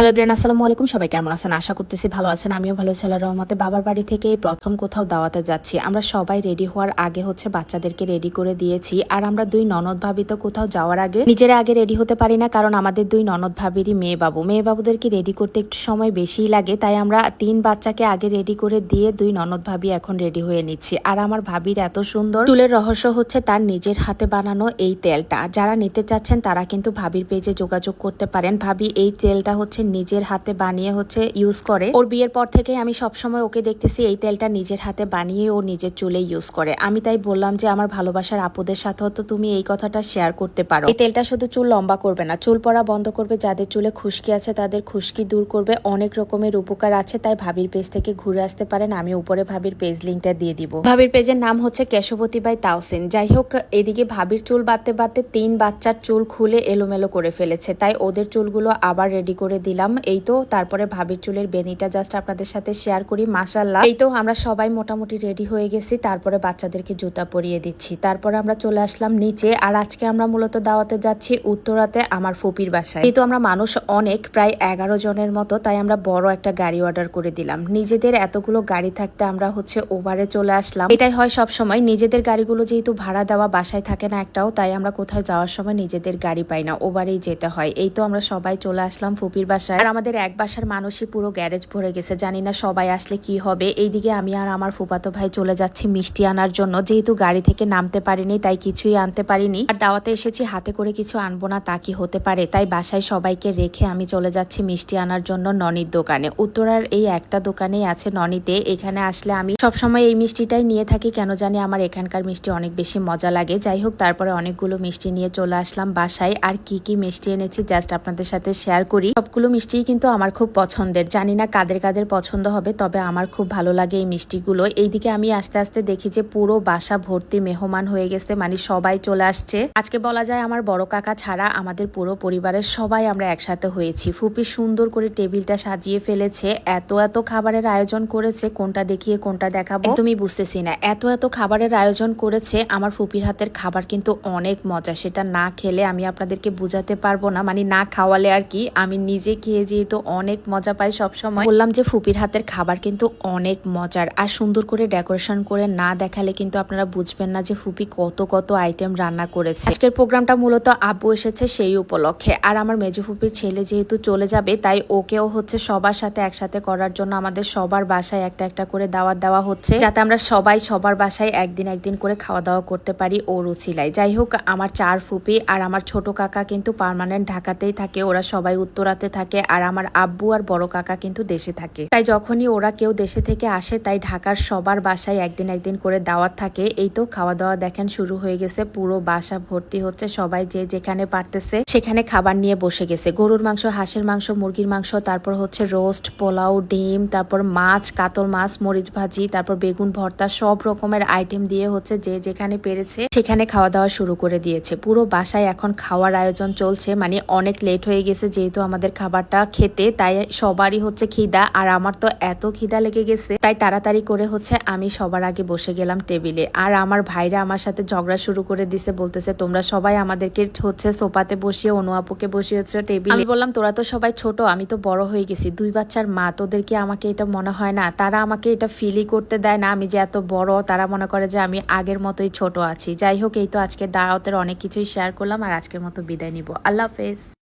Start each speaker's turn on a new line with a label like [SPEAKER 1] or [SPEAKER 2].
[SPEAKER 1] Hello brain আসসালামু আলাইকুম। সবাই কেমন আছেন? আশা করতেছি ভালো আছেন। আমিও ভালো আল্লাহর রহমতে। বাবার বাড়ি থেকে প্রথম কোথাও দাওয়াতে যাচ্ছি। আমরা সবাই রেডি হওয়ার আগে হচ্ছে বাচ্চাদেরকে রেডি করে দিয়েছি। আর আমরা দুই ননদ ভাবি তো কোথাও যাওয়ার আগে নিজেরা আগে রেডি হতে পারি না, কারণ আমাদের দুই ননদ ভাবিরই মেয়ে বাবু। মেয়ে বাবুদেরকে রেডি করতে একটু সময় বেশিই লাগে, তাই আমরা তিন বাচ্চাকে আগে রেডি করে দিয়ে দুই ননদ ভাবি এখন রেডি হয়ে নিচ্ছি। আর আমার ভাবির এত সুন্দর চুলের রহস্য হচ্ছে তার নিজের হাতে বানানো এই তেলটা। যারা নিতে চাচ্ছেন তারা কিন্তু ভাবির পেজে যোগাযোগ করতে পারেন। ভাবি, এই তেলটা হচ্ছে নিজের হাতে বানিয়ে হচ্ছে ইউজ করে। ওর বিয়ের পর থেকে আমি সবসময় ওকে দেখতেছি এই তেলটা নিজের হাতে বানিয়ে ও নিজের চুলে ইউজ করে। আমি তাই বললাম যে, আমার ভালোবাসার আপুদের সাথেও তো তুমি এই কথাটা শেয়ার করতে পারো। এই তেলটা শুধু চুল লম্বা করবে না, চুল পড়া বন্ধ করবে, যাদের চুলে খুশকি আছে তাদের খুশকি দূর করবে, অনেক রকমের উপকার আছে, তাই ভাবির পেজ থেকে ঘুরে আসতে পারেন, আমি উপরে ভাবির পেজ লিঙ্কটা দিয়ে দিব। ভাবির পেজের নাম হচ্ছে কেশবতী বাই তাওসিন। যাই হোক, এদিকে ভাবির চুল বাঁধতে বাঁধতে তিন বাচ্চার চুল খুলে এলোমেলো করে ফেলেছে, তাই ওদের চুলগুলো আবার রেডি করে দিলাম। এই তো তারপরে ভাবির চুলের বেনিটা জাস্ট আপনাদের সাথে শেয়ার করি মাসাল্লাহ এই তো আমরা সবাই মোটামুটি রেডি হয়ে গেছি, তারপরে বাচ্চাদেরকে জুতা পরিয়ে দিচ্ছি। তারপরে আমরা চলে আসলাম নিচে, আর আজকে আমরা মূলত দাওয়াতে যাচ্ছি উত্তরাতে আমার ফুপির বাসায়। এই তো আমরা মানুষ অনেক, প্রায় এগারো জনের মতো, তাই আমরা বড় একটা গাড়ি অর্ডার করে দিলাম। নিজেদের এতগুলো গাড়ি থাকতে আমরা হচ্ছে ওভারে চলে আসলাম। এটাই হয় সব সময় নিজেদের গাড়িগুলো যেহেতু ভাড়া দেওয়া বাসায় থাকে না একটাও, তাই আমরা কোথাও যাওয়ার সময় নিজেদের গাড়ি পাই না ওভারেই যেতে হয়। এই তো আমরা সবাই চলে আসলাম ফুপির বাসায়। আর আমাদের এক বাসার মানুষই পুরো গ্যারেজ ভরে গেছে, জানি না সবাই আসলে কি হবে। এইদিকে আমি আর আমার ফুপাতো ভাই চলে যাচ্ছি মিষ্টি আনার জন্য। যেহেতু গাড়ি থেকে নামতে পারিনি, তাই কিছুই আনতে পারিনি। আর দাওয়াতে এসেছি, হাতে করে কিছু আনব না তা কি হতে পারে? তাই বাসায় সবাইকে রেখে আমি চলে যাচ্ছি মিষ্টি আনার জন্য ননির দোকানে। উত্তরার এই একটা দোকানেই আছে ননিতে। এখানে আসলে আমি সবসময় এই মিষ্টিটাই নিয়ে থাকি। কেন জানি আমার এখানকার মিষ্টি অনেক বেশি মজা লাগে। যাই হোক, তারপরে অনেকগুলো মিষ্টি নিয়ে চলে আসলাম বাসায়। আর কি কি মিষ্টি এনেছি জাস্ট আপনাদের সাথে শেয়ার করি। সবগুলো মিষ্টিই কিন্তু আমার খুব পছন্দের। জানি না কাদের কাদের পছন্দ হবে, তবে আমার খুব ভালো লাগে এই মিষ্টিগুলো। এইদিকে আমি আস্তে আস্তে দেখি যে পুরো বাসা ভর্তি মেহমান হয়ে গেছে মানে সবাই চলে আসছে। আজকে বলা যায় আমার বড় কাকা ছাড়া আমাদের পুরো পরিবারের সবাই আমরা একসাথে হয়েছি। ফুপি সুন্দর করে টেবিলটা সাজিয়ে ফেলেছে, এত এত খাবারের আয়োজন করেছে, কোনটা দেখিয়ে কোনটা দেখাবো? তুমি বুঝতেছি না। এত এত খাবারের আয়োজন করেছে, আমার ফুপির হাতের খাবার কিন্তু অনেক মজা। সেটা না খেলে আমি আপনাদেরকে বুঝাতে পারব না মানে না খাওয়ালে আর কি, আমি নিজে খেয়ে যেহেতু অনেক মজা পাই সব সময় বললাম যে ফুপির হাতের খাবার কিন্তু অনেক মজার। আর সুন্দর করে ডেকোরেশন করে না দেখালে কিন্তু আপনারা বুঝবেন না যে ফুপি কত কত আইটেম রান্না করেছে। আজকের প্রোগ্রামটা মূলত আব্বু এসেছে সেই উপলক্ষে। আর আমার মেজো ফুপির ছেলে যেহেতু চলে যাবে, তাই ওকেও হচ্ছে সবার সাথে একসাথে করার জন্য আমাদের সবার বাসায় একটা একটা করে দাওয়াত দেওয়া হচ্ছে। যাতে আমরা সবাই সবার বাসায় একদিন একদিন করে খাওয়া দাওয়া করতে পারি ও রুচিলাই যাই হোক, আমার চার ফুপি আর আমার ছোট কাকা কিন্তু পার্মানেন্ট ঢাকাতেই থাকে। ওরা সবাই উত্তরাতে থাকে। আর আমার আব্বু আর বড় কাকা কিন্তু দেশে থাকে। তাই যখনই ওরা কেউ দেশে থেকে আসে, তাই ঢাকার সবার বাসায় একদিন একদিন করে দাওয়াত থাকে। এই তো খাওয়া দাওয়া দেখেন শুরু হয়ে গেছে, পুরো বাসা ভর্তি হচ্ছে, সবাই যে যেখানে পারতেছে সেখানে খাবার নিয়ে বসে গেছে। গরুর মাংস, হাঁসের মাংস, মুরগির মাংস, তারপর হচ্ছে রোস্ট, পোলাও, ডিম, তারপর মাছ, কাতল মাছ, মরিচ ভাজি, তারপর বেগুন ভর্তা, সব রকমের আইটেম দিয়ে হচ্ছে যে যেখানে পেরেছে সেখানে খাওয়া দাওয়া শুরু করে দিয়েছে। পুরো বাসায় এখন খাওয়ার আয়োজন চলছে মানে অনেক লেট হয়ে গেছে, যেহেতু আমাদের খাবারটা খেতে, তাই সবারই হচ্ছে খিদা। আর আমার তো এত খিদা লেগে গেছে, তাই তাড়াতাড়ি করে হচ্ছে আমি সবার আগে বসে গেলাম টেবিলে। আর আমার ভাইরা আমার সাথে ঝগড়া শুরু করে দিছে, বলতেছে, তোমরা সবাই আমাদেরকে হচ্ছে সোফাতে বসিয়ে, অনু আপুকে বসিয়েছ টেবিল? আমি বললাম, তোরা তো সবাই ছোট, আমি তো বড় হয়ে গেছি, দুই বাচ্চার মা, তোদেরকে আমাকে এটা মনে হয় না। তারা আমাকে এটা ফিলই করতে দেয় না, আমি যে এত বড়, তারা মনে করে যে আমি আগের মতোই ছোট আছি। যাই হোক, এই তো আজকে দাওয়াতের অনেক কিছুই শেয়ার করলাম, আর আজকের মতো বিদায় নিব। আল্লাহ হাফেজ।